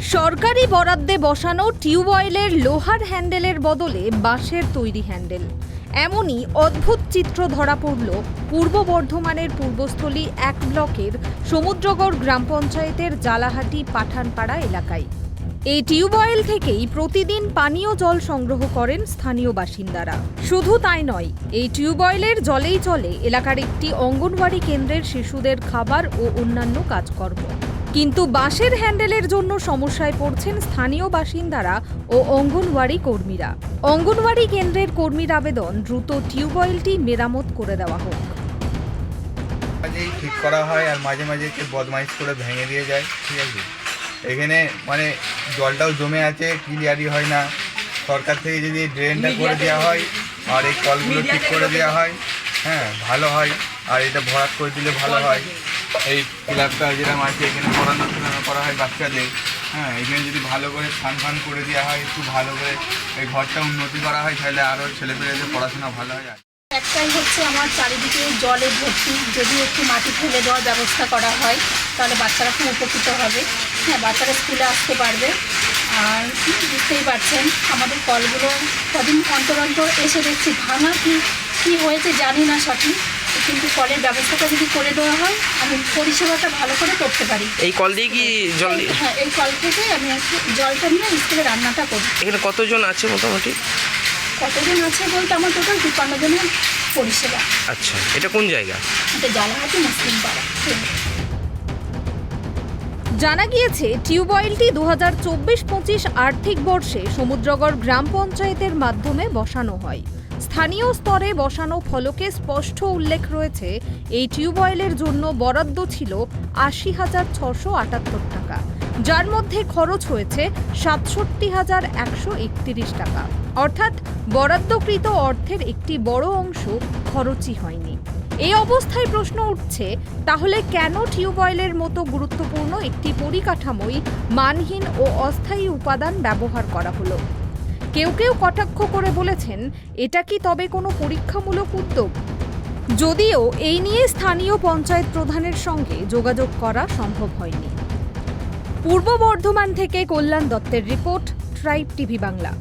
সরকারি বরাদ্দে বসানো টিউবওয়েলের লোহার হ্যান্ডেলের বদলে বাঁশের তৈরি হ্যান্ডেল। এমনই অদ্ভুত চিত্র ধরা পড়ল পূর্ব বর্ধমানের পূর্বস্থলী এক ব্লকের সমুদ্রগড় গ্রাম পঞ্চায়েতের জালাহাটি পাঠানপাড়া এলাকায়। এই টিউবওয়েল থেকেই প্রতিদিন পানীয় জল সংগ্রহ করেন স্থানীয় বাসিন্দারা। শুধু তাই নয়, এই টিউবওয়েলের জলেই চলে এলাকার একটি অঙ্গনওয়াড়ি কেন্দ্রের শিশুদের খাবার ও অন্যান্য কাজকর্ম। কিন্তু বাঁশের হ্যান্ডেলের জন্য সমস্যায় পড়ছেন স্থানীয় বাসিন্দারা ও অঙ্গনওয়াড়ি কর্মীরা। অঙ্গনওয়াড়ি কেন্দ্রের কর্মীর আবেদন দ্রুত টিউবওয়েলটি মেরামত করে দেওয়া হোক। মাঝেই ঠিক করা হয় আর মাঝে মাঝে একটু বদমাইশ করে ভেঙে দিয়ে যায় ঠিক আছে? এখানে মানে জলটাও জমে আছে ক্লিয়ারই হয় না। সরকার থেকে যদি ড্রেনটা করে দেওয়া হয় আর এই কলগুলো ঠিক করে দেওয়া হয় হ্যাঁ ভালো হয়। আর এটা ভরাট করে দিলে ভালো হয়। এই ক্লাবটা যেরকম আছে এখানে পড়ানো শোনানো করা হয় বাচ্চাদের হ্যাঁ এখানে যদি ভালো করে ফান ফান করে দেওয়া হয়, একটু ভালো করে এই ঘরটা উন্নতি করা হয়, তাহলে আরও ছেলেপেলেদের পড়াশোনা ভালো হয় একটাই হচ্ছে আমার চারিদিকে জলে ভর্তি, যদি একটু মাটি ফেলে দেওয়ার ব্যবস্থা করা হয়, তাহলে বাচ্চারা খুব উপকৃত হবে। হ্যাঁ বাচ্চারা স্কুলে আসতে পারবে। আর বুঝতেই পারছেন, আমাদের কলগুলো কদিন অন্তর অন্তর এসে দেখছি, ভাঙা কি, কী হয়েছে জানি না সঠিক। কিন্তু কলের ব্যবস্থাটা যদি করে দেওয়া হয় আমি পরিষেবাটা ভালো করে করতে পারি। এই কল দিয়ে কি জল হ্যাঁ এই কল থেকে আমি একটু জলটা নিয়ে স্কুলে রান্নাটা করি। এখানে কতজন আছে মোটামুটি? কতজন আছে বলতে আমার টোটাল তিপ্পান্ন জনের পরিষেবা। আচ্ছা এটা কোন জায়গা? এটা জালাহাটি মুসলিম পাড়া। জানা গিয়েছে টিউবওয়েলটি দু হাজার চব্বিশ পঁচিশ আর্থিক বর্ষে সমুদ্রগড় গ্রাম পঞ্চায়েতের মাধ্যমে বসানো হয়। স্থানীয় স্তরে বসানো ফলকে স্পষ্ট উল্লেখ রয়েছে। এই টিউবওয়েলের জন্য বরাদ্দ ছিল আশি হাজার ছশো আটাত্তর টাকা। যার মধ্যে খরচ হয়েছে সাতষট্টি হাজার একশো একত্রিশ টাকা। অর্থাৎ বরাদ্দকৃত অর্থের একটি বড় অংশ খরচই হয়নি। এই অবস্থায় প্রশ্ন উঠছে, তাহলে কেন টিউবওয়েলের মতো গুরুত্বপূর্ণ একটি পরিকাঠামোই মানহীন ও অস্থায়ী উপাদান ব্যবহার করা হলো? কেউ কেউ কটাক্ষ করে বলেছেন, এটা কি তবে কোনো পরীক্ষামূলক উদ্যোগ? যদিও এই নিয়ে স্থানীয় পঞ্চায়েত প্রধানের সঙ্গে যোগাযোগ করা সম্ভব হয়নি। পূর্ব বর্ধমান থেকে কল্যাণ দত্তের রিপোর্ট, ট্রাইব টিভি বাংলা।